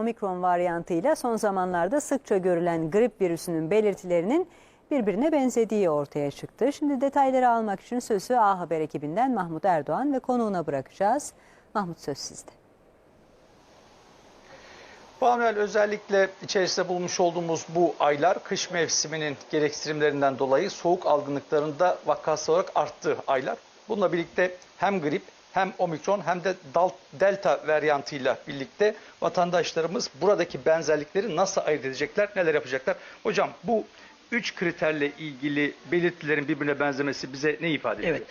omikron varyantıyla son zamanlarda sıkça görülen grip virüsünün belirtilerinin birbirine benzediği ortaya çıktı. Şimdi detayları almak için sözü A Haber ekibinden Mahmut Erdoğan ve konuğuna bırakacağız. Mahmut söz sizde. Manuel özellikle içerisinde bulmuş olduğumuz bu aylar kış mevsiminin gereksinimlerinden dolayı soğuk algınlıklarında vakası olarak arttığı aylar. Bununla birlikte hem grip hem omikron hem de delta varyantıyla birlikte vatandaşlarımız buradaki benzerlikleri nasıl ayırt edecekler, neler yapacaklar? Hocam bu üç kriterle ilgili belirtilerin birbirine benzemesi bize ne ifade ediyor? Evet.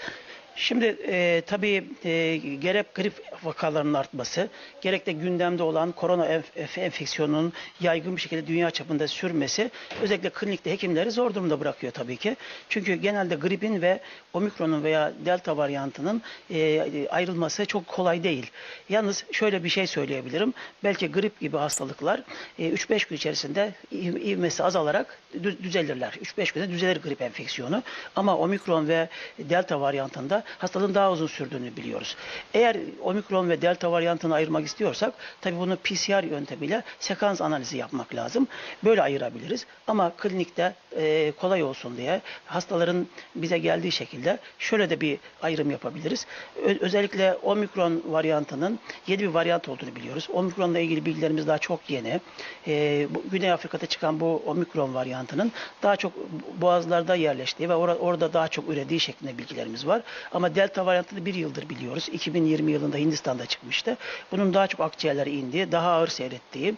Şimdi e, tabii e, gerek grip vakalarının artması, gerek de gündemde olan korona enf- enfeksiyonunun yaygın bir şekilde dünya çapında sürmesi özellikle klinikte hekimleri zor durumda bırakıyor tabii ki. Çünkü genelde gripin ve omikronun veya delta varyantının e, ayrılması çok kolay değil. Yalnız şöyle bir şey söyleyebilirim. Belki grip gibi hastalıklar e, 3-5 gün içerisinde iv- ivmesi azalarak dü- düzelirler. 3-5 günde düzelir grip enfeksiyonu. Ama omikron ve delta varyantında hastalığın daha uzun sürdüğünü biliyoruz. Eğer omikron ve delta varyantını ayırmak istiyorsak tabii bunu PCR yöntemiyle sekans analizi yapmak lazım. Böyle ayırabiliriz. Ama klinikte e, kolay olsun diye hastaların bize geldiği şekilde şöyle de bir ayrım yapabiliriz. Ö- özellikle omikron varyantının yeni bir varyant olduğunu biliyoruz. Omikronla ilgili bilgilerimiz daha çok yeni. E, bu, Güney Afrika'da çıkan bu omikron varyantının daha çok boğazlarda yerleştiği ve ora- orada daha çok ürediği şeklinde bilgilerimiz var. Ama delta varyantını bir yıldır biliyoruz. 2020 yılında Hindistan'da çıkmıştı. Bunun daha çok akciğerlere indiği, daha ağır seyrettiği,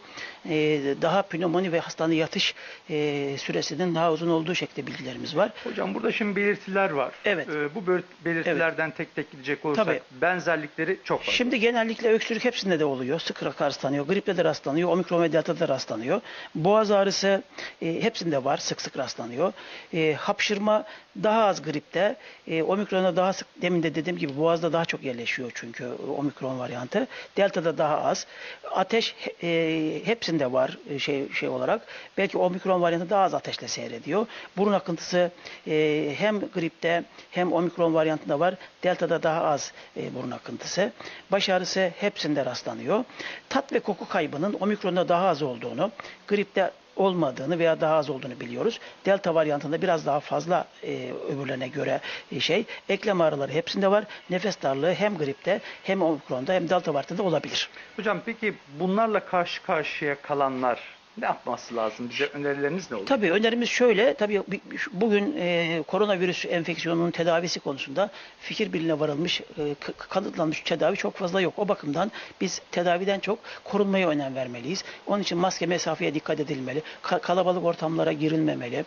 e, daha pnömoni ve hastane yatış e, süresinin daha uzun olduğu şekilde bilgilerimiz var. Hocam burada şimdi belirtiler var. Evet. Ee, bu bel- belirtilerden tek tek gidecek olursak Tabii. benzerlikleri çok fazla. Şimdi genellikle öksürük hepsinde de oluyor. Sık rastlanıyor. Gripte de rastlanıyor. Omikron ve delta da rastlanıyor. Boğaz ağrısı e, hepsinde var. Sık sık rastlanıyor. E, hapşırma daha az gripte. E, omikronda daha sık demin de dediğim gibi boğazda daha çok yerleşiyor çünkü omikron varyantı. Delta'da daha az. Ateş e, hepsinde var e, şey şey olarak. Belki omikron varyantı daha az ateşle seyrediyor. Burun akıntısı e, hem gripte hem omikron varyantında var. Delta'da daha az e, burun akıntısı. Baş ağrısı hepsinde rastlanıyor. Tat ve koku kaybının omikronda daha az olduğunu, gripte olmadığını veya daha az olduğunu biliyoruz. Delta varyantında biraz daha fazla e, öbürlerine göre e, şey. Eklem ağrıları hepsinde var. Nefes darlığı hem gripte hem omikronda hem delta varyantında olabilir. Hocam peki bunlarla karşı karşıya kalanlar ne yapması lazım? Bize önerileriniz ne olur? Tabii önerimiz şöyle. Tabii bugün e, koronavirüs enfeksiyonunun tedavisi konusunda fikir birliğine varılmış, e, kanıtlanmış tedavi çok fazla yok. O bakımdan biz tedaviden çok korunmaya önem vermeliyiz. Onun için maske mesafeye dikkat edilmeli. ka- kalabalık ortamlara girilmemeli.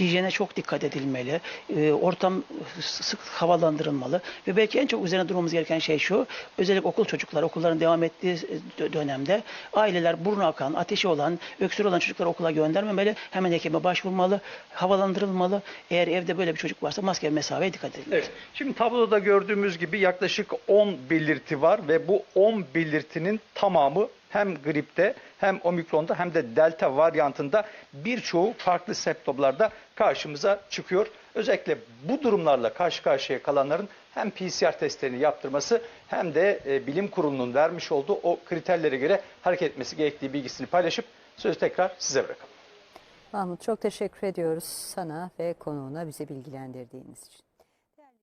Hijyene çok dikkat edilmeli. e, ortam s- sık havalandırılmalı. Ve belki en çok üzerine durmamız gereken şey şu. Özellikle okul çocukları, okulların devam ettiği dö- dönemde aileler burnu akan, ateşi olan, öksürü olan çocukları okula göndermemeli. Hemen hekime başvurmalı, havalandırılmalı. Eğer evde böyle bir çocuk varsa maske ve mesafeye dikkat edilmeli. Evet. Şimdi tabloda gördüğümüz gibi yaklaşık 10 belirti var ve bu 10 belirtinin tamamı hem gripte hem omikronda hem de delta varyantında birçoğu farklı septomlarda karşımıza çıkıyor. Özellikle bu durumlarla karşı karşıya kalanların hem PCR testlerini yaptırması hem de e, bilim kurulunun vermiş olduğu o kriterlere göre hareket etmesi gerektiği bilgisini paylaşıp sözü tekrar size bırakalım. Mahmut çok teşekkür ediyoruz sana ve konuğuna bizi bilgilendirdiğiniz için.